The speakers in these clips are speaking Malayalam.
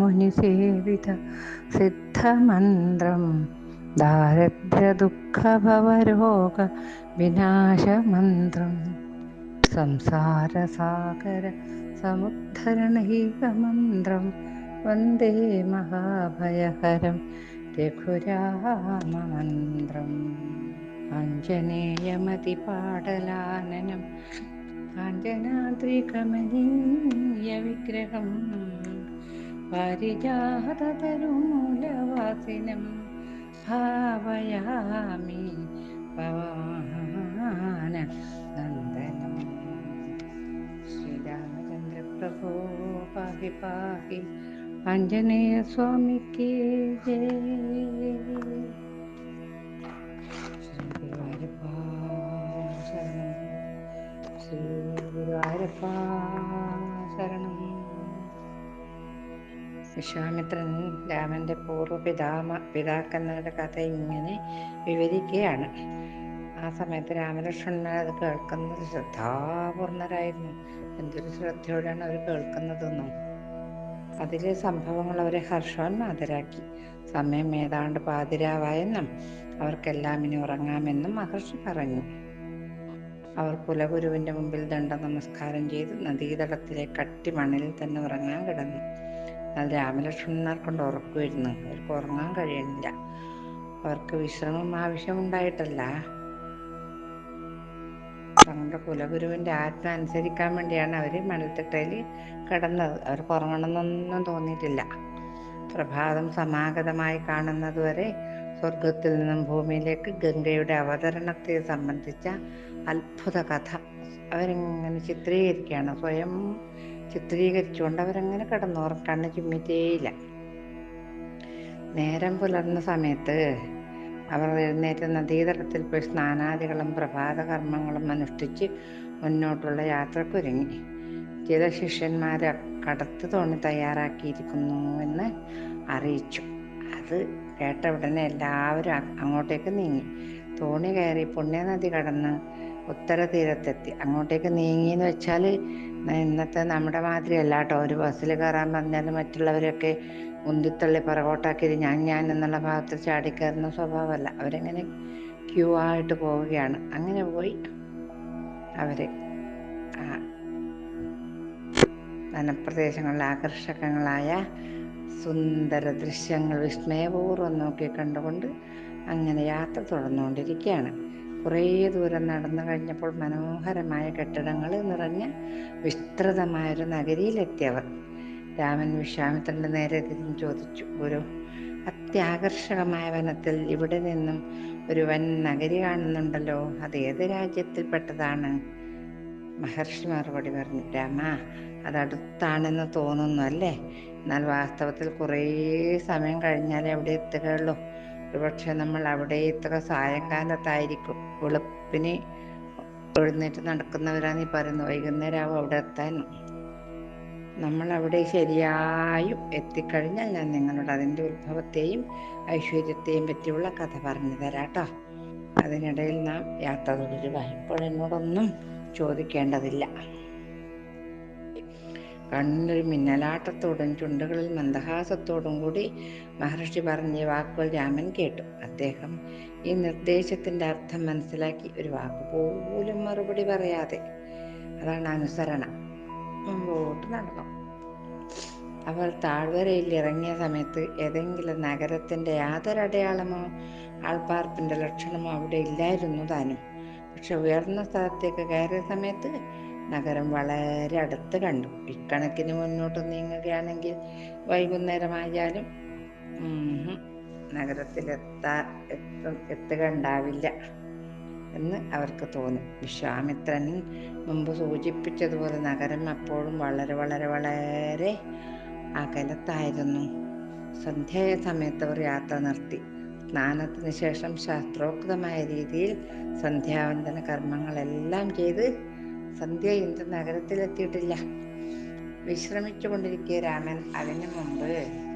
मुनिसेवित सिद्धमन्त्रं दारिद्र्यदुःखभवरोगविनाशमन्त्रं भवरोगविनाशमन्त्रं संसारसागरसमुद्धरणीव वन्दे महाभयहरं त्रिघुराममन्त्रम् आञ्जनेयमतिपाटलाननं പാരിജാതതരുമൂലവാസിനം ഭാവയാമി പവാന നന്ദനം ശ്രീരാമചന്ദ്രപ്രഭോ പാഹി പാഹി. ആഞ്ജനേയ സ്വാമിക്ക് ശ്രീ ശരണം. വിശ്വാമിത്രൻ രാമന്റെ പൂർവ പിതാമ പിതാക്കന്മാരുടെ കഥ ഇങ്ങനെ വിവരിക്കുകയാണ്. ആ സമയത്ത് രാമലക്ഷ്മണൻ അത് കേൾക്കുന്നത് ശ്രദ്ധാപൂർണരായിരുന്നു. എന്തൊരു ശ്രദ്ധയോടെയാണ് അവർ കേൾക്കുന്നതെന്നും. അതിലെ സംഭവങ്ങൾ അവരെ ഹർഷോന്മാതരാക്കി സമയം ഏതാണ്ട് പാതിരാവായെന്നും അവർക്കെല്ലാം ഇനി ഉറങ്ങാമെന്നും മഹർഷി പറഞ്ഞു. അവർ കുലഗുരുവിന്റെ മുമ്പിൽ ദണ്ഡ നമസ്കാരം ചെയ്ത് നദീതടത്തിലെ കട്ടി മണലിൽ തന്നെ ഉറങ്ങാൻ കിടന്നു. എന്നാൽ രാമലക്ഷ്മണന്മാർ കൊണ്ട് ഉറക്കുമായിരുന്നു അവർക്ക് ഉറങ്ങാൻ കഴിയുന്നില്ല അവർക്ക് വിശ്രമം ആവശ്യമുണ്ടായിട്ടല്ല. തങ്ങളുടെ കുലഗുരുവിന്റെ ആത്മ അനുസരിക്കാൻ വേണ്ടിയാണ് അവർ മണൽത്തിട്ടയിൽ കിടന്നത്. അവർക്ക് ഉറങ്ങണമെന്നൊന്നും തോന്നിയിട്ടില്ല. പ്രഭാതം സമാഗതമായി കാണുന്നതുവരെ സ്വർഗത്തിൽ നിന്നും ഭൂമിയിലേക്ക് ഗംഗയുടെ അവതരണത്തെ സംബന്ധിച്ച അത്ഭുത കഥ. അവരിങ്ങനെ ചിത്രീകരിക്കുകയാണ്. സ്വയം ചിത്രീകരിച്ചുകൊണ്ട് അവരങ്ങനെ കിടന്നു കണ്ണ് ചുമ്മിറ്റേയില്ല. നേരം പുലർന്ന സമയത്ത് അവർ എഴുന്നേറ്റ് നദീതടത്തിൽ പോയി സ്നാനാദികളും പ്രഭാത കർമ്മങ്ങളും അനുഷ്ഠിച്ച് മുന്നോട്ടുള്ള യാത്രക്കൊരുങ്ങി. ചില ശിഷ്യന്മാരെ കടത്ത് തോണി തയ്യാറാക്കിയിരിക്കുന്നു എന്ന് അറിയിച്ചു. അത് കേട്ട ഉടനെ എല്ലാവരും അങ്ങോട്ടേക്ക് നീങ്ങി. തോണി കയറി പുണ്യനദി കടന്ന് ഉത്തര തീരത്തെത്തി അങ്ങോട്ടേക്ക് നീങ്ങി എന്ന് വെച്ചാൽ ഇന്നത്തെ നമ്മുടെ മാതിരി അല്ല കേട്ടോ. ഒരു ബസ്സിൽ കയറാൻ പറഞ്ഞാൽ മറ്റുള്ളവരൊക്കെ ഉന്തിത്തള്ളി പുറകോട്ടാക്കി ഞാൻ ഞാൻ എന്നുള്ള ഭാഗത്ത് ചാടിക്കയറുന്ന സ്വഭാവമല്ല. അവരെങ്ങനെ ക്യൂ ആയിട്ട് പോവുകയാണ്. അങ്ങനെ പോയി അവർ ആ വനപ്രദേശങ്ങളിൽ ആകർഷകങ്ങളായ സുന്ദര ദൃശ്യങ്ങൾ വിസ്മയപൂർവം നോക്കി കണ്ടുകൊണ്ട് അങ്ങനെ യാത്ര തുടർന്നുകൊണ്ടിരിക്കുകയാണ്. കുറേ ദൂരം നടന്നു കഴിഞ്ഞപ്പോൾ മനോഹരമായ കെട്ടിടങ്ങൾ നിറഞ്ഞ വിസ്തൃതമായൊരു നഗരിയിലെത്തിയവർ. രാമൻ വിശ്വാമിത്രന്റെ നേരെ തിരിഞ്ഞ് ചോദിച്ചു ഗുരു അത്യാകർഷകമായ വനത്തിൽ ഇവിടെ നിന്നും ഒരു വൻ നഗരി കാണുന്നുണ്ടല്ലോ. അത് ഏത് രാജ്യത്തിൽപ്പെട്ടതാണ്? മഹർഷി മറുപടി പറഞ്ഞു രാമ അത് അടുത്താണെന്ന് തോന്നുന്നു അല്ലേ? എന്നാൽ വാസ്തവത്തിൽ കുറേ സമയം കഴിഞ്ഞാലേ അവിടെ എത്തുകയുള്ളൂ. ഒരുപക്ഷെ നമ്മൾ അവിടെ ഇത്ര സായങ്കാലത്തായിരിക്കും വെളുപ്പിന് എഴുന്നേറ്റ് നടക്കുന്നവരാണ് ഈ പറയുന്നത് വൈകുന്നേരം ആവും അവിടെ എത്താനും നമ്മൾ അവിടെ ശരിയായും എത്തിക്കഴിഞ്ഞാൽ ഞാൻ നിങ്ങളോട് അതിന്റെ ഉത്ഭവത്തെയും ഐശ്വര്യത്തെയും പറ്റിയുള്ള കഥ പറഞ്ഞു തരാം കേട്ടോ. അതിനിടയിൽ നാം യാത്ര തുടരുക ഇപ്പോൾ എന്നോടൊന്നും ചോദിക്കേണ്ടതില്ല. കണ്ണൊരു മിന്നലാട്ടത്തോടും ചുണ്ടുകളിൽ മന്ദഹാസത്തോടും കൂടി മഹർഷി പറഞ്ഞ വാക്കുകൾ രാമൻ കേട്ടു. അദ്ദേഹം ഈ നിർദ്ദേശത്തിന്റെ അർത്ഥം മനസ്സിലാക്കി ഒരു വാക്ക് പോലും മറുപടി പറയാതെ അതാണ് അനുസരണം. മുമ്പോട്ട് നടന്നു. അവർ താഴ്വരയിൽ ഇറങ്ങിയ സമയത്ത് ഏതെങ്കിലും നഗരത്തിന്റെ യാതൊരടയാളമോ ആൾപ്പാർപ്പിന്റെ ലക്ഷണമോ അവിടെ ഇല്ലായിരുന്നു താനും. പക്ഷെ ഉയർന്ന സ്ഥലത്തേക്ക് കയറിയ സമയത്ത് നഗരം വളരെ അടുത്ത് കണ്ടു. ഇക്കണക്കിന് മുന്നോട്ട് നീങ്ങുകയാണെങ്കിൽ വൈകുന്നേരമായാലും നഗരത്തിലെത്താ എത്തും എത്തുക ഉണ്ടാവില്ല എന്ന് അവർക്ക് തോന്നി. വിശ്വാമിത്രൻ മുമ്പ് സൂചിപ്പിച്ചതുപോലെ നഗരം അപ്പോഴും വളരെ വളരെ വളരെ അകലത്തായിരുന്നു. സന്ധ്യായ സമയത്ത് അവർ യാത്ര നിർത്തി. സ്നാനത്തിന് ശേഷം ശാസ്ത്രോക്തമായ രീതിയിൽ സന്ധ്യാവന്തന കർമ്മങ്ങളെല്ലാം ചെയ്ത് സന്ധ്യ ഇന്ന് നഗരത്തിലെത്തിയിട്ടില്ല. വിശ്രമിച്ചു കൊണ്ടിരിക്കെ രാമൻ അതിനു മുമ്പ്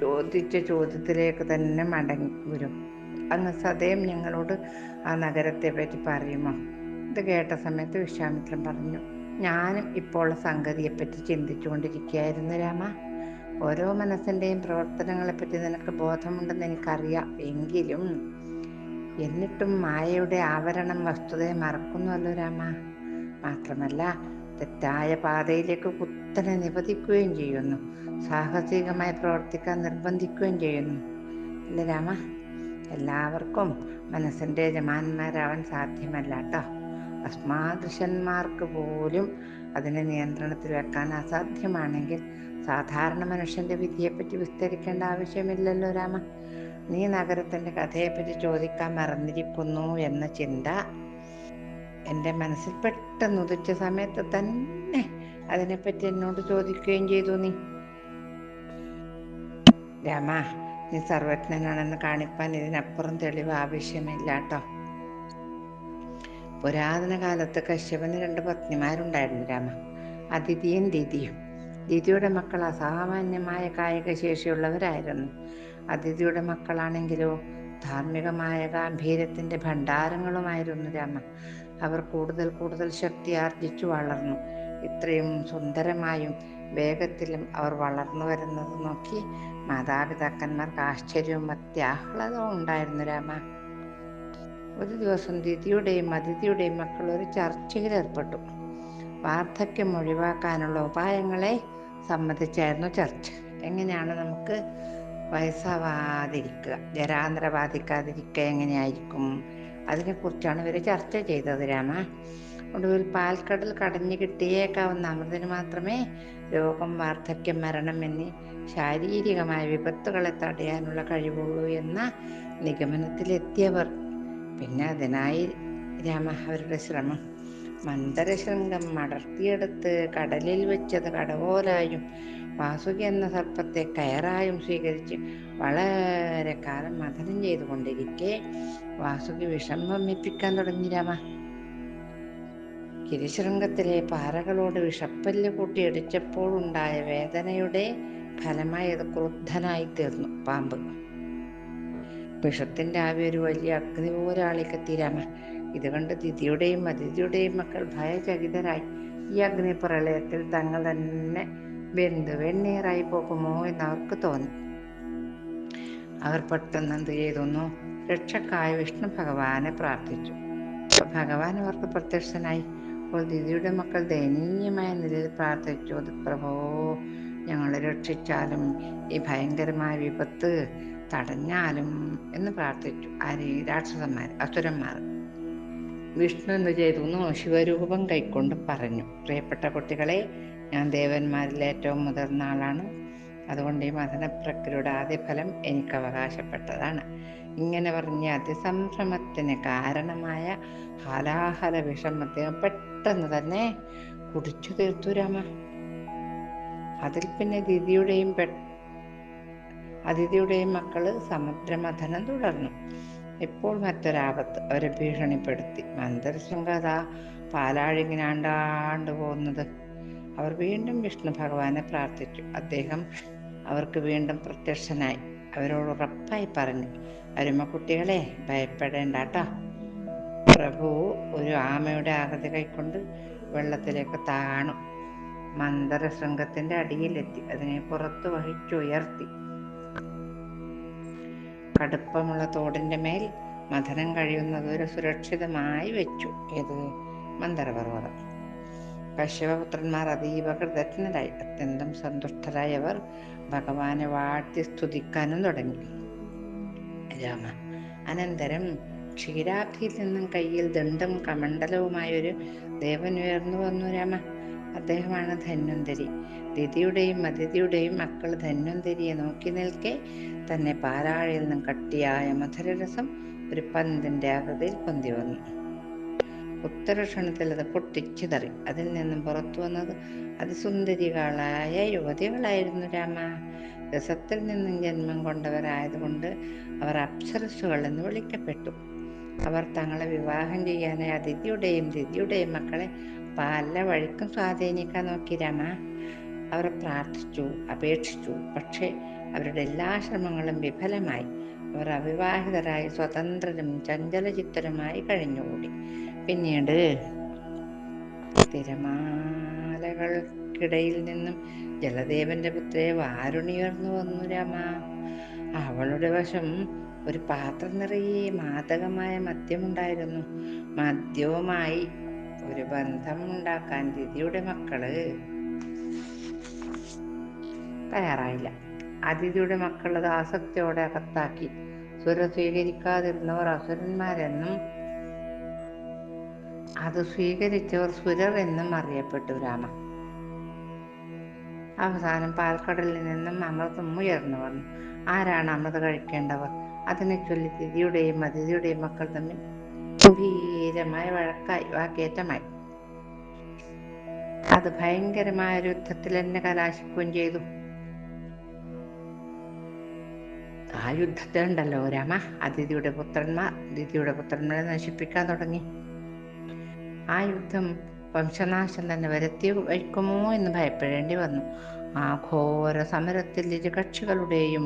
ചോദിച്ച ചോദ്യത്തിലേക്ക് തന്നെ മടങ്ങി വരും. അങ്ങ് സദയം ഞങ്ങളോട് ആ നഗരത്തെ പറ്റി പറയുമോ? ഇത് കേട്ട സമയത്ത് വിശ്വാമിത്രൻ പറഞ്ഞു ഞാനും ഇപ്പോൾ സംഗതിയെപ്പറ്റി ചിന്തിച്ചുകൊണ്ടിരിക്കുകയായിരുന്നു രാമ. ഓരോ മനസ്സിന്റെയും പ്രവർത്തനങ്ങളെപ്പറ്റി നിനക്ക് ബോധമുണ്ടെന്ന് എനിക്കറിയാം. എങ്കിലും എന്നിട്ടും മായയുടെ ആവരണം വസ്തുതയെ മറക്കുന്നുവല്ലോ രാമ. മാത്രമല്ല തെറ്റായ പാതയിലേക്ക് കുത്തനെ നിപതിക്കുകയും ചെയ്യുന്നു. സാഹസികമായി പ്രവർത്തിക്കാൻ നിർബന്ധിക്കുകയും ചെയ്യുന്നു. അല്ലേ രാമ? എല്ലാവർക്കും മനസ്സിന്റെ യജമാന്മാരാവാൻ സാധ്യമല്ല കേട്ടോ. അസ്മാദൃശന്മാർക്ക് പോലും അതിനെ നിയന്ത്രണത്തിൽ വെക്കാൻ അസാധ്യമാണെങ്കിൽ സാധാരണ മനുഷ്യന്റെ വിധിയെപ്പറ്റി വിസ്തരിക്കേണ്ട ആവശ്യമില്ലല്ലോ രാമ. നീ നഗരത്തിന്റെ കഥയെപ്പറ്റി ചോദിക്കാൻ മറന്നിരിക്കുന്നു എന്ന ചിന്ത എന്റെ മനസ്സിൽ പെട്ടെന്ന് ഉദിച്ച സമയത്ത് തന്നെ അതിനെപ്പറ്റി എന്നോട് ചോദിക്കുകയും ചെയ്തു നീ. രാമ നീ സർവജ്ഞനാണെന്ന് കാണിപ്പാൻ ഇതിനപ്പുറം തെളിവ് ആവശ്യമില്ല കേട്ടോ. പുരാതന കാലത്ത് കശ്യപന് രണ്ട് പത്നിമാരുണ്ടായിരുന്നു രാമ. അതിഥിയും ദിതിയും ദിതിയുടെ മക്കൾ അസാമാന്യമായ കായിക ശേഷിയുള്ളവരായിരുന്നു. അതിഥിയുടെ മക്കളാണെങ്കിലോ? ധാർമ്മികമായ ഗാംഭീര്യത്തിന്റെ ഭണ്ഡാരങ്ങളുമായിരുന്നു രാമ. അവർ കൂടുതൽ കൂടുതൽ ശക്തി ആർജിച്ചു വളർന്നു. ഇത്രയും സുന്ദരമായും വേഗത്തിലും അവർ വളർന്നു വരുന്നത് നോക്കി മാതാപിതാക്കന്മാർക്ക് ആശ്ചര്യവും അത്യാഹ്ലാദവും ഉണ്ടായിരുന്നു രാമ. ഒരു ദിവസം ദിതിയുടെയും അതിഥിയുടെയും മക്കൾ ഒരു ചർച്ചയിൽ ഏർപ്പെട്ടു. വാർദ്ധക്യം ഒഴിവാക്കാനുള്ള ഉപായങ്ങളെ സംബന്ധിച്ചായിരുന്നു ചർച്ച. എങ്ങനെയാണ് നമുക്ക് വയസ്സാവാതിരിക്കുക ജരാന്തര ബാധിക്കാതിരിക്കുക എങ്ങനെയായിരിക്കും? അതിനെക്കുറിച്ചാണ് ഇവർ ചർച്ച ചെയ്തത് രാമ. ഒടുവിൽ പാൽക്കടൽ കടഞ്ഞു കിട്ടിയേക്കാവുന്ന അമൃതിന് മാത്രമേ രോഗം വാർദ്ധക്യം മരണം എന്നീ ശാരീരികമായ വിപത്തുകളെ തടയാനുള്ള കഴിവുള്ളൂ എന്ന നിഗമനത്തിലെത്തിയവർ. പിന്നെ അതിനായി രാമ അവരുടെ ശ്രമം. മന്ദരശൃംഗം അടർത്തിയെടുത്ത് കടലിൽ വെച്ചത് കടവോലായും വാസുകി എന്ന സർപ്പത്തെ കയറായും സ്വീകരിച്ച് വളരെ കാലം മഥനം ചെയ്തുകൊണ്ടിരിക്കെ. വാസുകി വിഷം വമ്മിപ്പിക്കാൻ തുടങ്ങി രാമ. ഗിരിശൃംഗത്തിലെ പാറകളോട് വിഷപ്പല്ല് കൂട്ടി ഇടിച്ചപ്പോഴുണ്ടായ വേദനയുടെ ഫലമായി അത് ക്രുദ്ധനായി തീർന്നു. പാമ്പ്. വിഷത്തിന്റെ ആവി ഒരു വലിയ അഗ്നി പോലെ ആളിക്കെത്തി രാമ. ഇത് കണ്ട് ദിതിയുടെയും അതിഥിയുടെയും മക്കൾ ഭയചകിതരായി. ഈ അഗ്നി പ്രളയത്തിൽ തങ്ങൾ തന്നെ വെന്ത് വെണ്ണീറായി പോകുമോ എന്ന് അവർക്ക് തോന്നി. അവർ പെട്ടെന്ന് എന്ത് ചെയ്തു രക്ഷക്കായ വിഷ്ണു ഭഗവാനെ പ്രാർത്ഥിച്ചു. ഭഗവാൻ അവർക്ക് പ്രത്യക്ഷനായി. അപ്പോൾ ദിദിയുടെ മക്കൾ ദയനീയമായ നിലയിൽ പ്രാർത്ഥിച്ചു. "അത് പ്രഭോ ഞങ്ങളെ രക്ഷിച്ചാലും ഈ ഭയങ്കരമായ വിപത്ത് തടഞ്ഞാലും എന്ന് പ്രാർത്ഥിച്ചു. ആര്? രാക്ഷസന്മാർ അസുരന്മാർ വിഷ്ണു എന്ന് ചെയ്തു ശിവരൂപം കൈക്കൊണ്ട് പറഞ്ഞു. പ്രിയപ്പെട്ട കുട്ടികളെ ഞാൻ ദേവന്മാരിൽ ഏറ്റവും മുതിർന്ന ആളാണ്. അതുകൊണ്ട് ഈ മഥനപ്രക്രിയയുടെ ആദ്യ ഫലം എനിക്ക് അവകാശപ്പെട്ടതാണ്. ഇങ്ങനെ പറഞ്ഞ അതിസംഭ്രമത്തിന് കാരണമായ ഹലാഹല വിഷം അദ്ദേഹം പെട്ടെന്ന് തന്നെ കുടിച്ചു തീർത്തു രാമ. അതിൽ പിന്നെ ദിതിയുടെയും പെ അതിഥിയുടെയും മക്കൾ സമുദ്രമഥനം തുടർന്നു. ഇപ്പോൾ മറ്റൊരാപത്ത് അവരെ ഭീഷണിപ്പെടുത്തി. മന്ദരശൃംഗത പാലാഴിങ്ങിനാണ്ടാണ്ട് പോകുന്നത്. അവർ വീണ്ടും വിഷ്ണു ഭഗവാനെ പ്രാർത്ഥിച്ചു. അദ്ദേഹം അവർക്ക് വീണ്ടും പ്രത്യക്ഷനായി. അവരോട് ഉറപ്പായി പറഞ്ഞു അരുമക്കുട്ടികളെ ഭയപ്പെടേണ്ട കേട്ടോ പ്രഭു ഒരു ആമയുടെ ആകൃതി കൈക്കൊണ്ട് വെള്ളത്തിലേക്ക് താണു. മന്ദരശൃംഗത്തിന്റെ അടിയിലെത്തി. അതിനെ പുറത്തു വഹിച്ചുയർത്തി. കടുപ്പമുള്ള തോടിന്റെ മേൽ മഥനം കഴിയുന്നത് ഒരു സുരക്ഷിതമായി വെച്ചു ഏത് മന്ദരപർവതം കശ്യപപുത്രന്മാർ അതീവ കൃതജ്ഞരായി. അത്യന്തം സന്തുഷ്ടരായി അവർ ഭഗവാനെ വാഴ്ത്തി സ്തുതിക്കാനും തുടങ്ങി. രാമ അനന്തരം ക്ഷീരാബ്ധിയിൽ നിന്നും കയ്യിൽ ദണ്ഡും കമണ്ഡലവുമായൊരു ദേവൻ ഉയർന്നു വന്നു രാമ. അദ്ദേഹമാണ് ധന്വന്തരി. ദിതിയുടെയും അതിഥിയുടെയും മക്കൾ ധന്വന്തരിയെ നോക്കി നിൽക്കെ തന്നെ പാലാഴിയിൽ നിന്നും കട്ടിയായ മധുരരസം ഒരു പന്തിന്റെ ആകൃതിയിൽ പൊന്തി വന്നു. ഉത്തരക്ഷണത്തിൽ അത് പൊട്ടിച്ചിതറി അതിൽ നിന്നും പുറത്തു വന്നത് അതിസുന്ദരികളായ യുവതികളായിരുന്നു രാമ. രസത്തിൽ നിന്നും ജന്മം കൊണ്ടവരായതുകൊണ്ട് അവർ അപ്സരസുകൾ എന്ന് വിളിക്കപ്പെട്ടു. അവർ തങ്ങളെ വിവാഹം ചെയ്യാനായി അതിഥിയുടെയും ദിതിയുടെയും മക്കളെ പല വഴിക്കും സ്വാധീനിക്കാൻ നോക്കി രാമ. അവർ പ്രാർത്ഥിച്ചു അപേക്ഷിച്ചു. പക്ഷേ അവരുടെ എല്ലാ ശ്രമങ്ങളും വിഫലമായി. അവർ അവിവാഹിതരായി സ്വതന്ത്രരും ചഞ്ചലചിത്തരുമായി കഴിഞ്ഞുകൂടി. പിന്നീട് തിരമാലകൾക്കിടയിൽ നിന്നും ജലദേവന്റെ പുത്രിയെ വാരുണിയർന്നു വന്നു രാമ. അവളുടെ വശം ഒരു പാത്രം നിറയെ മാതകമായ മദ്യമുണ്ടായിരുന്നു മദ്യവുമായി ഒരു ബന്ധം ഉണ്ടാക്കാൻ ദിതിയുടെ മക്കൾ തയ്യാറായില്ല. അതിഥിയുടെ മക്കളത് ആസക്തിയോടെ അകത്താക്കി. സ്വര സ്വീകരിക്കാതിരുന്നവർ അസുരന്മാരെന്നും അത് സ്വീകരിച്ചവർ സുരർ എന്നും അറിയപ്പെട്ടു രാമ. അവസാനം പാൽക്കടലിൽ നിന്നും അമൃതം ഉയർന്നു വന്നു. ആരാണ് അമൃത കഴിക്കേണ്ടവർ? അതിനെ ചൊല്ലി തിഥിയുടെയും അതിഥിയുടെയും മക്കൾ തമ്മിൽ ഗംഭീരമായ വഴക്കായി വാക്കേറ്റമായി. അത് ഭയങ്കരമായ ഒരു യുദ്ധത്തിൽ എന്നെ കലാശിക്കുകയും ചെയ്തു. ആ യുദ്ധത്തിലുണ്ടല്ലോ രാമ. അതിഥിയുടെ പുത്രന്മാർ അതിഥിയുടെ പുത്രന്മാരെ നശിപ്പിക്കാൻ തുടങ്ങി. ആ യുദ്ധം വംശനാശം തന്നെ വരുത്തി വയ്ക്കുമോ എന്ന് ഭയപ്പെടേണ്ടി വന്നു. ആ ഘോര സമരത്തിൽ ഇരു കക്ഷികളുടെയും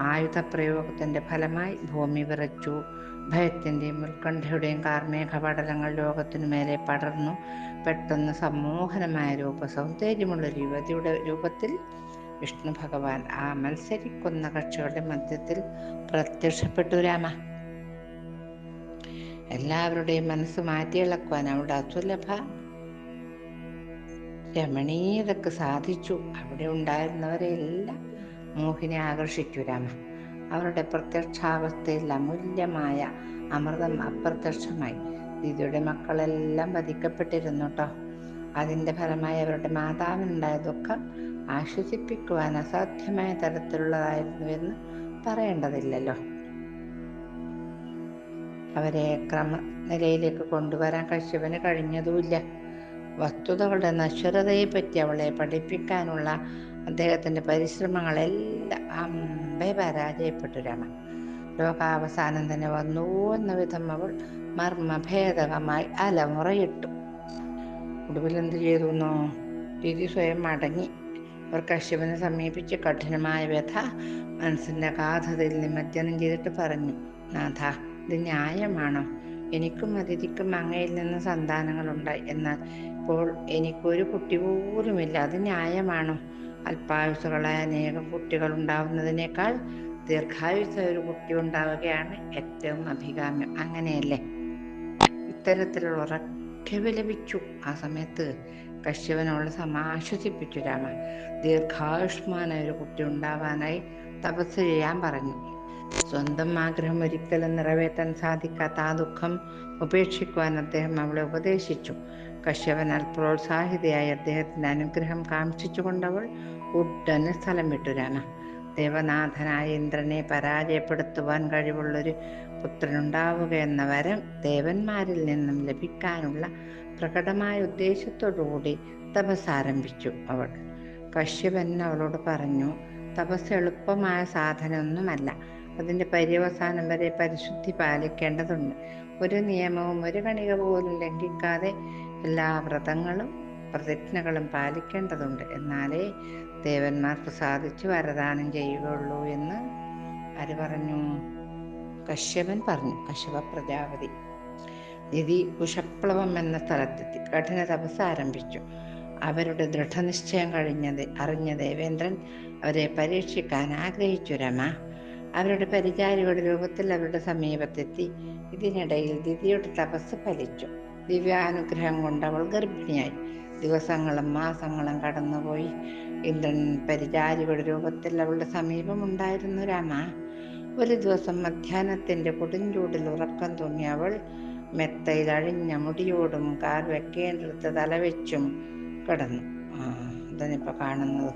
ആയുധപ്രയോഗത്തിന്റെ ഫലമായി ഭൂമി വിറച്ചു. ഭയത്തിന്റെയും ഉത്കണ്ഠയുടെയും കാർമേഘ പടലങ്ങൾ ലോകത്തിനു മേലെ പടർന്നു. പെട്ടെന്ന് സമ്മോഹനമായ രൂപ സൗന്ദര്യമുള്ള ഒരു യുവതിയുടെ രൂപത്തിൽ വിഷ്ണു ഭഗവാൻ ആ മത്സരിക്കുന്ന കക്ഷികളുടെ മധ്യത്തിൽ പ്രത്യക്ഷപ്പെട്ടു രാമ. എല്ലാവരുടെയും മനസ്സ് മാറ്റിയിളക്കുവാൻ അവിടെ അസുലഭ രമണീയതക്ക് സാധിച്ചു. അവിടെ ഉണ്ടായിരുന്നവരെല്ലാം മോഹിനെ ആകർഷിച്ചു രാമ. അവരുടെ പ്രത്യക്ഷാവസ്ഥയിൽ അമൂല്യമായ അമൃതം അപ്രത്യക്ഷമായി. ദിതിയുടെ മക്കളെല്ലാം വധിക്കപ്പെട്ടിരുന്നു കേട്ടോ അതിന്റെ ഫലമായി അവരുടെ മാതാവിനുണ്ടായ ദുഃഖം ആശ്വസിപ്പിക്കുവാൻ അസാധ്യമായ തരത്തിലുള്ളതായിരുന്നുവെന്ന് പറയേണ്ടതില്ലല്ലോ. അവരെ ക്രമ നിലയിലേക്ക് കൊണ്ടുവരാൻ കശ്യപന് കഴിഞ്ഞതുമില്ല. വസ്തുതകളുടെ നശ്വരതയെപ്പറ്റി അവളെ പഠിപ്പിക്കാനുള്ള അദ്ദേഹത്തിന്റെ പരിശ്രമങ്ങളെല്ലാം അമ്പെ പരാജയപ്പെട്ടു രമ ലോകാവസാനം തന്നെ വന്നു എന്ന വിധം അവൾ മർമ്മഭേദകമായി അലമുറയിട്ടു. ഒടുവിൽ എന്ത് ചെയ്തു എന്നോ തിരി സ്വയം മടങ്ങി. അവർ കശ്യപനെ സമീപിച്ച് കഠിനമായ വ്യഥ മനസ്സിന്റെ അഗാധതയിൽ നിമജ്ജനം ചെയ്തിട്ട് പറഞ്ഞു നാഥ ഇത് ന്യായമാണോ? എനിക്കും അതിഥിക്കും അങ്ങയിൽ നിന്ന് സന്താനങ്ങളുണ്ടായി. എന്നാൽ ഇപ്പോൾ എനിക്കൊരു കുട്ടി പോലുമില്ല. അത് ന്യായമാണോ? അല്പായുസുകളായ അനേകം കുട്ടികൾ ഉണ്ടാവുന്നതിനേക്കാൾ ദീർഘായുസ ഒരു കുട്ടി ഉണ്ടാവുകയാണ് ഏറ്റവും അഭികാമ്യം. അങ്ങനെയല്ലേ? ഇത്തരത്തിലുള്ള ഉറക്കെ വിലപിച്ചു. ആ സമയത്ത് കശ്യപനോട് സമാശ്വസിപ്പിച്ചു രാമ ദീർഘായുഷ്മാനായ ഒരു കുട്ടി ഉണ്ടാവാനായി തപസ് ചെയ്യാൻ പറഞ്ഞു. സ്വന്തം ആഗ്രഹം ഒരിക്കലും നിറവേറ്റാൻ സാധിക്കാത്ത ആ ദുഃഖം ഉപേക്ഷിക്കുവാൻ അദ്ദേഹം അവളെ ഉപദേശിച്ചു. കശ്യപൻ പ്രോത്സാഹിതയായി അദ്ദേഹത്തിന്റെ അനുഗ്രഹം കാംക്ഷിച്ചുകൊണ്ടവൾ ഉടനെ സ്ഥലം വിട്ടു രാമ. ദേവനാഥനായ ഇന്ദ്രനെ പരാജയപ്പെടുത്തുവാൻ കഴിവുള്ളൊരു പുത്രനുണ്ടാവുക എന്ന വരം ദേവന്മാരിൽ നിന്നും ലഭിക്കാനുള്ള പ്രകടമായ ഉദ്ദേശത്തോടുകൂടി തപസ് ആരംഭിച്ചു അവൾ. കശ്യപൻ അവളോട് പറഞ്ഞു തപസ് എളുപ്പമായ സാധനമൊന്നുമല്ല. അതിന്റെ പര്യവസാനം വരെ പരിശുദ്ധി പാലിക്കേണ്ടതുണ്ട്. ഒരു നിയമവും ഒരു കണിക പോലും ലംഘിക്കാതെ എല്ലാ വ്രതങ്ങളും പ്രതിജ്ഞകളും പാലിക്കേണ്ടതുണ്ട്. എന്നാലേ ദേവന്മാർ പ്രസാദിച്ച് വരദാനം ചെയ്യുകയുള്ളൂ എന്ന് ആര് പറഞ്ഞു. കശ്യപൻ പറഞ്ഞു കശ്യപ പ്രജാപതി നിധി കുശപ്ലവം എന്ന സ്ഥലത്തെത്തി. കഠിന തപസ് ആരംഭിച്ചു. അവരുടെ ദൃഢനിശ്ചയം കഴിഞ്ഞത് അറിഞ്ഞ ദേവേന്ദ്രൻ അവരെ പരീക്ഷിക്കാൻ ആഗ്രഹിച്ചു രമ. അവരുടെ പരിചാരികളുടെ രൂപത്തിൽ അവരുടെ സമീപത്തെത്തി. ഇതിനിടയിൽ ദിതിയുടെ തപസ് ഫലിച്ചു. ദിവ്യാനുഗ്രഹം കൊണ്ട് അവൾ ഗർഭിണിയായി. ദിവസങ്ങളും മാസങ്ങളും കടന്നുപോയി. ഇന്ദ്രൻ പരിചാരികളുടെ രൂപത്തിൽ അവളുടെ സമീപമുണ്ടായിരുന്നു രാമ ഒരു ദിവസം മധ്യാഹ്നത്തിന്റെ കൊടുഞ്ചൂടിൽ ഉറക്കം തൂങ്ങി അവൾ മെത്തയിൽ അഴിഞ്ഞ മുടിയോടും കാർ വെക്കേണ്ടടുത്ത് തലവെച്ചും കിടന്നു. ആ കാണുന്നത്?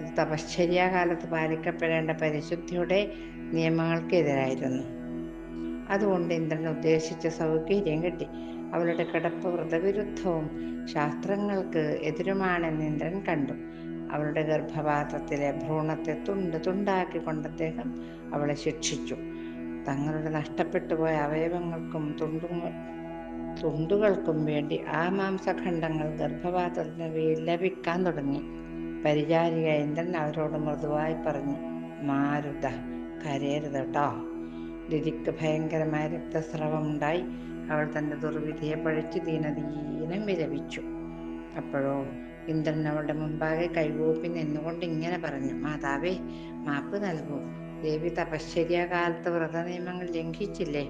ഇത് തപശ്ചര്യാകാലത്ത് പാലിക്കപ്പെടേണ്ട പരിശുദ്ധിയുടെ നിയമങ്ങൾക്കെതിരായിരുന്നു. അതുകൊണ്ട് ഇന്ദ്രൻ ഉദ്ദേശിച്ച സൗകര്യം കിട്ടി. അവളുടെ കിടപ്പ് വ്രതവിരുദ്ധവും ശാസ്ത്രങ്ങൾക്ക് എതിരുമാണെന്ന് ഇന്ദ്രൻ കണ്ടു. അവളുടെ ഗർഭപാത്രത്തിലെ ഭ്രൂണത്തെ തുണ്ട് തുണ്ടാക്കിക്കൊണ്ട് അദ്ദേഹം അവളെ ശിക്ഷിച്ചു. തങ്ങളുടെ നഷ്ടപ്പെട്ടു പോയ അവയവങ്ങൾക്കും തുണ്ടും തുണ്ടുകൾക്കും വേണ്ടി ആ മാംസഖണ്ഡങ്ങൾ ഗർഭപാത്രത്തിന് ലഭിക്കാൻ തുടങ്ങി. പരിചാരിക ഇന്ദ്രൻ അവരോട് മൃദുവായി പറഞ്ഞു മാരുത കരയരുത് കേട്ടോ. ലിരിക്ക് ഭയങ്കരമായ രക്തസ്രവം ഉണ്ടായി. അവൾ തന്റെ ദുർവിധിയെ പഴിച്ച് ദീനദീനം വിലപിച്ചു അപ്പോഴോ ഇന്ദ്രൻ അവളുടെ മുമ്പാകെ കൈകൂപ്പി നിന്നുകൊണ്ട് ഇങ്ങനെ പറഞ്ഞു മാതാവേ മാപ്പ് നൽകൂ. ദേവി തപശ്ചര്യ കാലത്ത് വ്രതനിയമങ്ങൾ ലംഘിച്ചില്ലേ?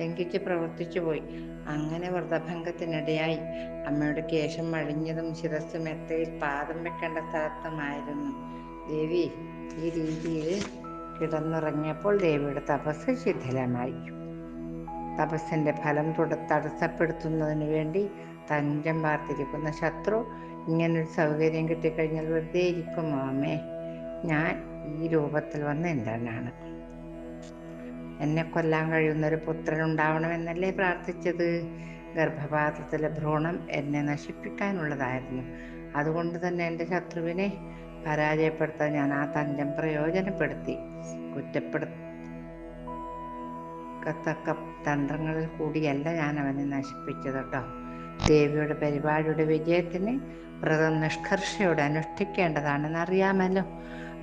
ലംഘിച്ച് പ്രവർത്തിച്ചു പോയി. അങ്ങനെ വ്രതഭംഗത്തിനിടയായി. അമ്മയുടെ കേശം അഴിഞ്ഞതും ശിരസ് മെത്തയിൽ പാദം വെക്കേണ്ട സ്ഥലത്തുമായിരുന്നു. ദേവി ഈ രീതിയിൽ കിടന്നുറങ്ങിയപ്പോൾ ദേവിയുടെ തപസ് ശിഥിലമായി. തപസ്സിന്റെ ഫലം തുട തടസ്സപ്പെടുത്തുന്നതിന് വേണ്ടി തഞ്ചം പാർത്തിരിക്കുന്ന ശത്രു ഇങ്ങനൊരു സൗകര്യം കിട്ടിക്കഴിഞ്ഞാൽ വെറുതെ ഇരിക്കും മാമേ. ഞാൻ ഈ രൂപത്തിൽ വന്ന എന്താണ് എന്നെ കൊല്ലാൻ കഴിയുന്നൊരു പുത്രൻ ഉണ്ടാവണമെന്നല്ലേ പ്രാർത്ഥിച്ചത്? ഗർഭപാത്രത്തിലെ ഭ്രൂണം എന്നെ നശിപ്പിക്കാനുള്ളതായിരുന്നു. അതുകൊണ്ട് തന്നെ എന്റെ ശത്രുവിനെ പരാജയപ്പെടുത്താൻ ഞാൻ ആ തഞ്ചം പ്രയോജനപ്പെടുത്തി. കുറ്റപ്പെടുത്തക്ക തന്ത്രങ്ങളിൽ കൂടിയല്ല ഞാൻ അവനെ നശിപ്പിച്ചത് കേട്ടോ. ദേവിയുടെ പരിപാടിയുടെ വിജയത്തിന് വ്രതം നിഷ്കർഷയോടെ അനുഷ്ഠിക്കേണ്ടതാണെന്ന് അറിയാമല്ലോ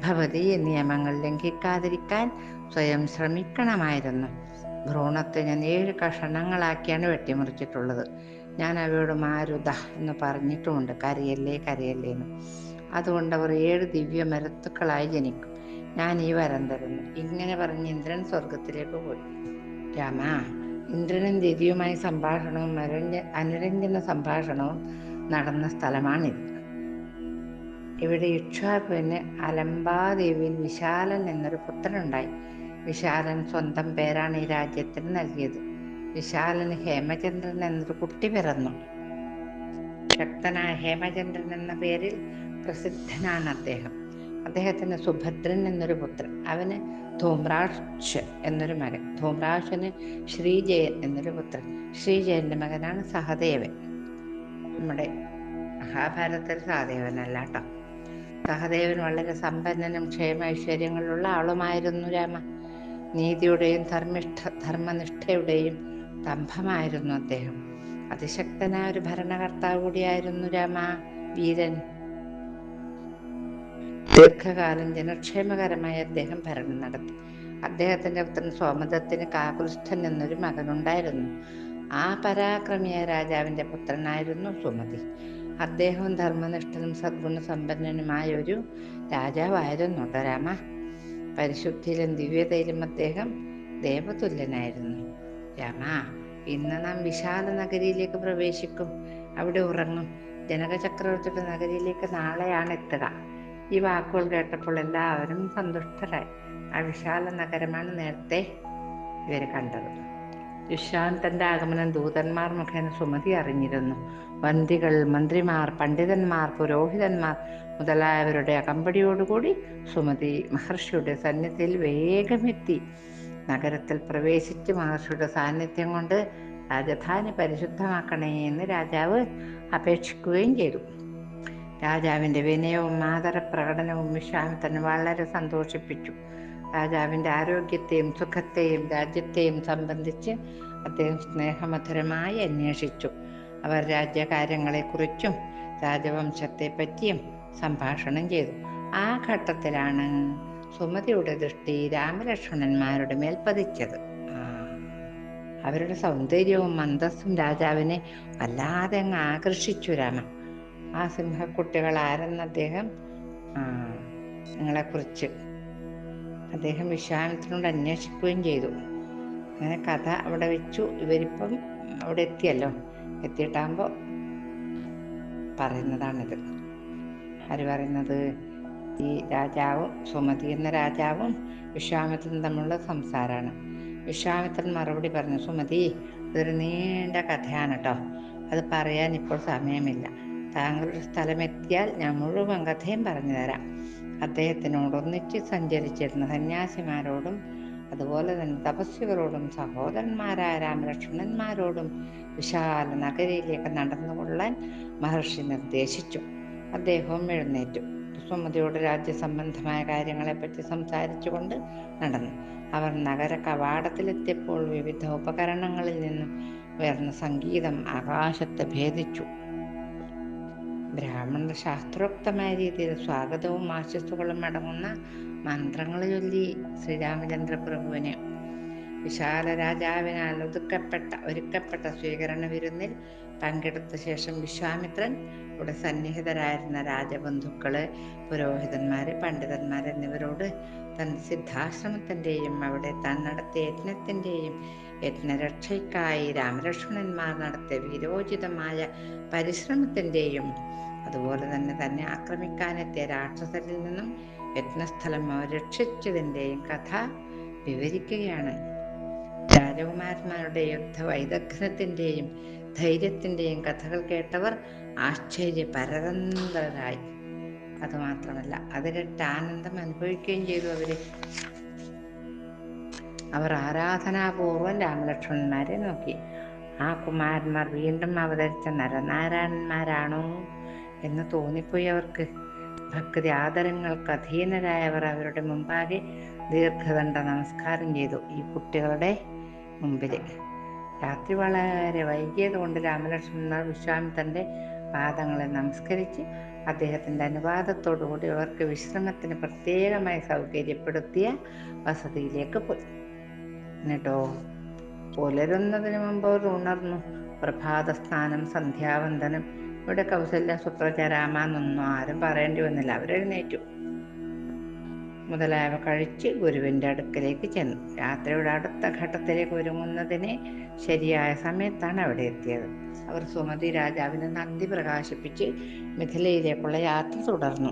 ഭവതി നിയമങ്ങൾ ലംഘിക്കാതിരിക്കാൻ സ്വയം ശ്രമിക്കണമായിരുന്നു. ഭ്രൂണത്തെ ഞാൻ ഏഴ് കഷണങ്ങളാക്കിയാണ് വെട്ടിമുറിച്ചിട്ടുള്ളത്. ഞാൻ അവയോട് മാരുത എന്ന് പറഞ്ഞിട്ടുമുണ്ട്. കരയല്ലേ കരയല്ലേ എന്ന്. അതുകൊണ്ട് അവർ ഏഴ് ദിവ്യ മരത്തുക്കളായി ജനിക്കും. ഞാൻ ഈ വരം തരുന്നു. ഇങ്ങനെ പറഞ്ഞ് ഇന്ദ്രൻ സ്വർഗത്തിലേക്ക് പോയി. രാമ ഇന്ദ്രനും ദിവ്യവുമായി സംഭാഷണവും അനുരഞ്ജ അനുരഞ്ജന സംഭാഷണവും നടന്ന സ്ഥലമാണിത്. ഇവിടെ ഇക്ഷാപുവിന് അലംബാദേവിയിൽ വിശാലൻ എന്നൊരു പുത്രനുണ്ടായി. വിശാലൻ സ്വന്തം പേരാണ് ഈ രാജ്യത്തിന് നൽകിയത്. വിശാലന് ഹേമചന്ദ്രൻ എന്നൊരു കുട്ടി പിറന്നു. ശക്തനായ ഹേമചന്ദ്രൻ എന്ന പേരിൽ പ്രസിദ്ധനാണ് അദ്ദേഹം. അദ്ദേഹത്തിന് സുഭദ്രൻ എന്നൊരു പുത്രൻ. അവന് ധൂമ്രാക്ഷ് എന്നൊരു മകൻ. ധൂമ്രാക്ഷന് ശ്രീജയൻ എന്നൊരു പുത്രൻ. ശ്രീജയന്റെ മകനാണ് സഹദേവൻ. നമ്മുടെ മഹാഭാരതത്തിൽ സഹദേവനല്ല കേട്ടോ സഹദേവൻ വളരെ സമ്പന്നനും ക്ഷേമ ഐശ്വര്യങ്ങളുള്ള ആളുമായിരുന്നു രാമ. നീതിയുടെയും ധർമ്മിഷ്ഠ ധർമ്മനിഷ്ഠയുടെയും സ്തംഭമായിരുന്നു അദ്ദേഹം. അതിശക്തനായ ഒരു ഭരണകർത്താവ് കൂടിയായിരുന്നു രാമ വീരൻ. ദീർഘകാലം ജനക്ഷേമകരമായി അദ്ദേഹം ഭരണം നടത്തി. അദ്ദേഹത്തിന്റെ പുത്രൻ സോമദത്തിന് കാകുൽസ്ഥൻ എന്നൊരു മകനുണ്ടായിരുന്നു. ആ പരാക്രമിയായ രാജാവിന്റെ പുത്രനായിരുന്നു സുമതി. അദ്ദേഹം ധർമ്മനിഷ്ഠനും സദ്ഗുണസമ്പന്നനുമായ ഒരു രാജാവായിരുന്നു രാമ പരിശുദ്ധിയിലും ദിവ്യതയിലും അദ്ദേഹം ദേവതുല്യനായിരുന്നു. രാമ ഇന്ന് നാം വിശാല നഗരിയിലേക്ക് പ്രവേശിക്കും. അവിടെ ഉറങ്ങും. ജനക ചക്രവർത്തിയുടെ നഗരിയിലേക്ക് നാളെയാണ് എത്തുക. ഈ വാക്കുകൾ കേട്ടപ്പോൾ എല്ലാവരും സന്തുഷ്ടരായി. ആ വിശാല നഗരമാണ് നേരത്തെ ഇവർ കണ്ടത്. വിശ്രാന്തന്റെ ആഗമനം ദൂതന്മാർ മുഖേന സുമതി അറിഞ്ഞിരുന്നു. വന്തികൾ മന്ത്രിമാർ പണ്ഡിതന്മാർ പുരോഹിതന്മാർ മുതലായവരുടെ അകമ്പടിയോടുകൂടി സുമതി മഹർഷിയുടെ സന്നിധിയിൽ വേഗമെത്തി. നഗരത്തിൽ പ്രവേശിച്ച് മഹർഷിയുടെ സാന്നിധ്യം കൊണ്ട് രാജധാനി പരിശുദ്ധമാക്കണേ എന്ന് രാജാവ് അപേക്ഷിക്കുകയും ചെയ്തു. രാജാവിന്റെ വിനയവും ആദര പ്രകടനവും വിശ്വാമിത്രനെ വളരെ സന്തോഷിപ്പിച്ചു. രാജാവിന്റെ ആരോഗ്യത്തെയും സുഖത്തെയും രാജ്യത്തെയും സംബന്ധിച്ച് അദ്ദേഹം സ്നേഹമധുരമായി അന്വേഷിച്ചു. അവർ രാജ്യകാര്യങ്ങളെക്കുറിച്ചും രാജവംശത്തെ പറ്റിയും സംഭാഷണം ചെയ്തു. ആ ഘട്ടത്തിലാണ് സുമതിയുടെ ദൃഷ്ടി രാമലക്ഷ്മണന്മാരുടെ മേൽ പതിച്ചത്. അവരുടെ സൗന്ദര്യവും മന്ദസ്സും രാജാവിനെ വല്ലാതെ അങ്ങ് ആകർഷിച്ചു രാമൻ. ആ സിംഹക്കുട്ടികൾ ആരെന്ന് അദ്ദേഹം നിങ്ങളെക്കുറിച്ച് അദ്ദേഹം വിശാലത്തിനോട് അന്വേഷിക്കുകയും ചെയ്തു. അങ്ങനെ കഥ അവിടെ വെച്ചു. ഇവരിപ്പം അവിടെ എത്തിയല്ലോ. എത്തിയിട്ടാകുമ്പോൾ പറയുന്നതാണിത്. ആര് പറയുന്നത്? ഈ രാജാവും സുമതി എന്ന രാജാവും വിശ്വാമിത്രനും തമ്മിലുള്ള സംസാരമാണ് വിശ്വാമിത്രൻ മറുപടി പറഞ്ഞു സുമതി ഇതൊരു നീണ്ട കഥയാണ് കേട്ടോ അത് പറയാൻ ഇപ്പോൾ സമയമില്ല. താങ്കളുടെ സ്ഥലമെത്തിയാൽ ഞാൻ മുഴുവൻ കഥയും പറഞ്ഞു തരാം. അദ്ദേഹത്തിനോട് ഒന്നിച്ച് സഞ്ചരിച്ചിരുന്ന സന്യാസിമാരോടും അതുപോലെ തന്നെ തപസ്വികളോടും സഹോദരന്മാരായ രാമലക്ഷ്മണന്മാരോടും വിശാല നഗരിയിലേക്ക് നടന്നുകൊള്ളാൻ മഹർഷി നിർദ്ദേശിച്ചു. അദ്ദേഹവും എഴുന്നേറ്റു. സുമതിയോട് രാജ്യസംബന്ധമായ കാര്യങ്ങളെപ്പറ്റി സംസാരിച്ചുകൊണ്ട് നടന്നു. അവർ നഗര കവാടത്തിലെത്തിയപ്പോൾ വിവിധ ഉപകരണങ്ങളിൽ നിന്നും ഉയർന്ന സംഗീതം ആകാശത്തെ ഭേദിച്ചു. ബ്രാഹ്മണ ശാസ്ത്രോക്തമായ രീതിയിൽ സ്വാഗതവും ആശസ്സുകളും അടങ്ങുന്ന മന്ത്രങ്ങൾ ചൊല്ലി ശ്രീരാമചന്ദ്ര പ്രഭുവിന് വിശാല രാജാവിനാൽ ഒതുക്കപ്പെട്ട ഒരുക്കപ്പെട്ട സ്വീകരണ വിരുന്നിൽ പങ്കെടുത്ത ശേഷം വിശ്വാമിത്രൻ ഇവിടെ സന്നിഹിതരായിരുന്ന രാജബന്ധുക്കൾ പുരോഹിതന്മാര് പണ്ഡിതന്മാർ എന്നിവരോട് തന്റെ സിദ്ധാശ്രമത്തിന്റെയും അവിടെ താൻ നടത്തിയ യജ്ഞത്തിന്റെയും യജ്ഞരക്ഷയ്ക്കായി രാമലക്ഷ്മണന്മാർ നടത്തിയ വീരോചിതമായ പരിശ്രമത്തിന്റെയും അതുപോലെ തന്നെ തന്നെ ആക്രമിക്കാനെത്തിയ രാക്ഷസരിൽ നിന്നും യജ്ഞസ്ഥലം രക്ഷിച്ചതിന്റെയും കഥ വിവരിക്കുകയാണ്. രാജകുമാരന്മാരുടെ യുദ്ധ വൈദഗ്ധ്യത്തിന്റെയും ധൈര്യത്തിന്റെയും കഥകൾ കേട്ടവർ ആശ്ചര്യപരതന്ത്രരായി. അതുമാത്രമല്ല അതിലിട്ട് ആനന്ദം അനുഭവിക്കുകയും ചെയ്തു അവർ. അവർ ആരാധനാപൂർവം രാമലക്ഷ്മണന്മാരെ നോക്കി. ആ കുമാരന്മാർ വീണ്ടും അവതരിച്ച നരനാരായണന്മാരാണോ? എന്ന് തോന്നിപ്പോയി അവർക്ക്. ഭക്തി ആദരങ്ങൾക്ക് അധീനരായവർ അവരുടെ മുമ്പാകെ ദീർഘദണ്ഡ നമസ്കാരം ചെയ്തു ഈ കുട്ടികളുടെ മുമ്പിൽ രാത്രി വളരെ വൈകിയത് കൊണ്ട് രാമലക്ഷ്മണന്മാർ തന്റെ പാദങ്ങളെ നമസ്കരിച്ച് അദ്ദേഹത്തിന്റെ അനുവാദത്തോടുകൂടി അവർക്ക് വിശ്രമത്തിന് പ്രത്യേകമായി സൗകര്യപ്പെടുത്തിയ വസതിയിലേക്ക് പോയി. എന്നിട്ടോ? പുലരുന്നതിന് മുമ്പ് അവർ ഉണർന്നു. പ്രഭാത സ്നാനം സന്ധ്യാവന്ദനം ഇവിടെ കൗസല്യ സുപ്രചരാമെന്നൊന്നും ആരും പറയേണ്ടി വന്നില്ല. അവരെഴുന്നേറ്റു. മുതലായവ കഴിച്ച് ഗുരുവിന്റെ അടുക്കലേക്ക് ചെന്നു. യാത്രയുടെ അടുത്ത ഘട്ടത്തിലേക്ക് ഒരുങ്ങുന്നതിന് ശരിയായ സമയത്താണ് അവിടെ എത്തിയത്. അവർ സുമതി രാജാവിനെ നന്ദി പ്രകാശിപ്പിച്ച് മിഥിലയിലേക്കുള്ള യാത്ര തുടർന്നു.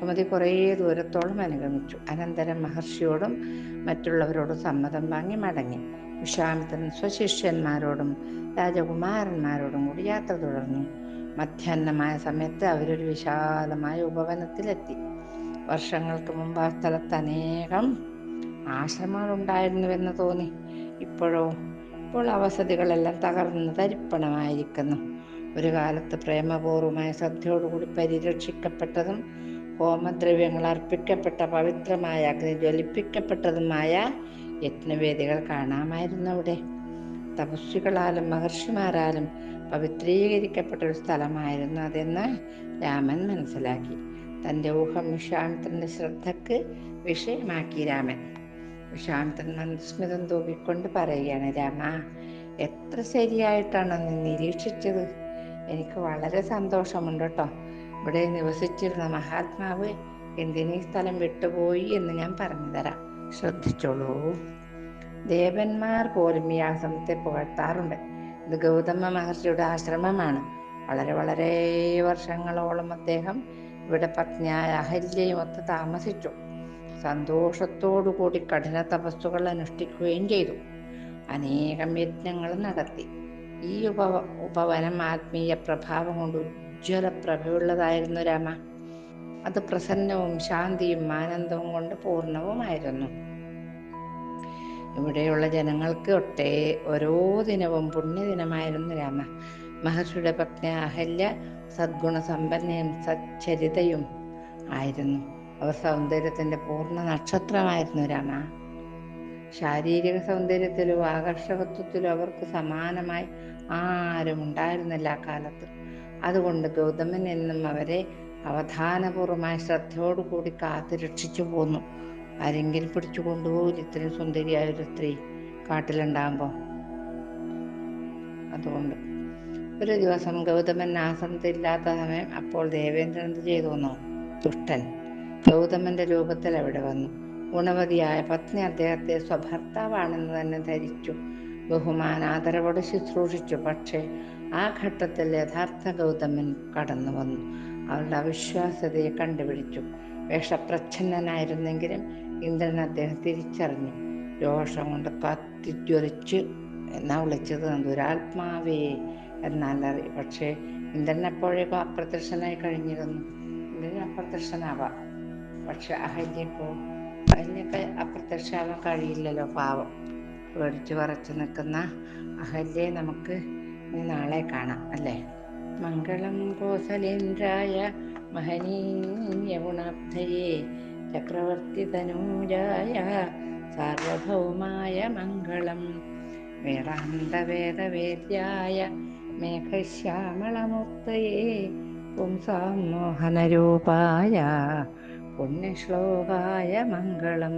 സുമതി കുറേ ദൂരത്തോളം അനുഗമിച്ചു. അനന്തരം മഹർഷിയോടും മറ്റുള്ളവരോടും സമ്മതം വാങ്ങി മടങ്ങി. വിശ്വാമിത്രൻ സ്വശിഷ്യന്മാരോടും രാജകുമാരന്മാരോടും കൂടി യാത്ര തുടർന്നു. മധ്യാഹ്നമായ സമയത്ത് അവരൊരു വിശാലമായ ഉപവനത്തിലെത്തി. വർഷങ്ങൾക്ക് മുമ്പ് ആ സ്ഥലത്ത് അനേകം ആശ്രമങ്ങളുണ്ടായിരുന്നുവെന്ന് തോന്നി. ഇപ്പോഴോ ഇപ്പോൾ ആ വസതികളെല്ലാം തകർന്ന് തരിപ്പണമായിരിക്കുന്നു. ഒരു കാലത്ത് പ്രേമപൂർവമായ ശ്രദ്ധയോടുകൂടി പരിരക്ഷിക്കപ്പെട്ടതും ഹോമദ്രവ്യങ്ങൾ അർപ്പിക്കപ്പെട്ട പവിത്രമായ അഗ്നി ജ്വലിപ്പിക്കപ്പെട്ടതുമായ യജ്ഞവേദികൾ കാണാമായിരുന്നു അവിടെ. തപസ്വികളാലും മഹർഷിമാരാലും പവിത്രീകരിക്കപ്പെട്ട ഒരു സ്ഥലമായിരുന്നു അതെന്ന് രാമൻ മനസ്സിലാക്കി. തന്റെ ഊഹം വിശ്വാമിത്രന്റെ ശ്രദ്ധക്ക് വിഷയമാക്കി രാമൻ. വിശ്വാമിത്രൻ മന്ദസ്മിതം തൂക്കിക്കൊണ്ട് പറയുകയാണ് രാമ എത്ര ശരിയായിട്ടാണ് നീ നിരീക്ഷിച്ചത്? എനിക്ക് വളരെ സന്തോഷമുണ്ട് കേട്ടോ. ഇവിടെ നിവസിച്ചിരുന്ന മഹാത്മാവ് എന്തിനീ സ്ഥലം വിട്ടുപോയി എന്ന് ഞാൻ പറഞ്ഞു തരാം. ശ്രദ്ധിച്ചോളൂ. ദേവന്മാർ പോലും ഈ ആശ്രമത്തെ പുകഴ്ത്താറുണ്ട്. ഇത് ഗൗതമ മഹർഷിയുടെ ആശ്രമമാണ്. വളരെ വളരെ വർഷങ്ങളോളം അദ്ദേഹം ഇവിടെ പത്നിയായ അഹല്യയും ഒത്ത് താമസിച്ചു. സന്തോഷത്തോടു കൂടി കഠിന തപസ്സുകൾ അനുഷ്ഠിക്കുകയും ചെയ്തു. അനേകം യജ്ഞങ്ങൾ നടത്തി. ഈ ഉപ ഉപവനം ആത്മീയ പ്രഭാവം കൊണ്ട് ഉജ്ജ്വല പ്രഭയുള്ളതായിരുന്നു രാമ. അത് പ്രസന്നവും ശാന്തിയും ആനന്ദവും കൊണ്ട് പൂർണവുമായിരുന്നു. ഇവിടെയുള്ള ജനങ്ങൾക്ക് ഒട്ടേ ഓരോ ദിനവും പുണ്യദിനമായിരുന്നു രാമ. മഹർഷിയുടെ പത്നി അഹല്യ സദ്ഗുണ സമ്പന്നയും സച്ചരിതയും ആയിരുന്നു. അവർ സൗന്ദര്യത്തിന്റെ പൂർണ നക്ഷത്രമായിരുന്നു രാമ. ശാരീരിക സൗന്ദര്യത്തിലും ആകർഷകത്വത്തിലും അവർക്ക് സമാനമായി ആരും ഉണ്ടായിരുന്നില്ല കാലത്ത്. അതുകൊണ്ട് ഗൗതമൻ എന്നും അവരെ അവധാനപൂർവമായ ശ്രദ്ധയോടുകൂടി കാത്തു രക്ഷിച്ചു പോന്നു. ആരെങ്കിലും പിടിച്ചു കൊണ്ടുപോകില്ല ഇത്രയും സുന്ദരിയായ ഒരു സ്ത്രീ കാട്ടിലുണ്ടാകുമ്പോൾ അതുകൊണ്ട് ഒരു ദിവസം ഗൗതമൻ ആശ്രമത്തില്ലാത്ത സമയം അപ്പോൾ ദേവേന്ദ്രൻ എന്ത് ചെയ്തു ദുഷ്ടൻ. ഗൗതമന്റെ രൂപത്തിൽ അവിടെ വന്നു. ഗുണവതിയായ പത്നി അദ്ദേഹത്തെ സ്വഭർത്താവാണെന്ന് തന്നെ ധരിച്ചു. ബഹുമാനാദരവോടെ ശുശ്രൂഷിച്ചു. പക്ഷേ ആ ഘട്ടത്തിൽ യഥാർത്ഥ ഗൗതമൻ കടന്നു വന്നു. അവളുടെ അവിശ്വാസ്യതയെ കണ്ടുപിടിച്ചു. വേഷപ്രച്ഛന്നനായിരുന്നെങ്കിലും ഇന്ദ്രൻ അദ്ദേഹം തിരിച്ചറിഞ്ഞു. രോഷം കൊണ്ട് കത്തിജ്വലിച്ച് എന്നാ വിളിച്ചത്? ദുരാത്മാവേ എന്നാലറി. പക്ഷേ ഇന്ദ്രൻ എപ്പോഴേക്കും അപ്രത്യക്ഷനായി കഴിഞ്ഞിരുന്നു. ഇന്ദ്രൻ അപ്രത്യക്ഷനാവാം. പക്ഷെ അഹല്യപ്പോ അഹല്യൊക്കെ അപ്രത്യക്ഷമാവാൻ കഴിയില്ലല്ലോ പാവം. പേടിച്ചു പറച്ചു നിൽക്കുന്ന അഹല്യെ നമുക്ക് നാളെ കാണാം അല്ലേ? മംഗളം കോസലേന്ദ്രായ മഹനീയ ഗുണാബ്ധയെ. ചക്രവർത്തി തനൂജായ സാർവഭൗമായ മംഗളം വേദാന്തവേദവേദ്യായ മേഘശ്യാമളമൂർത്തയെ പുംസാം മോഹനരൂപായ പുണ്യശ്ലോകായ മംഗളം.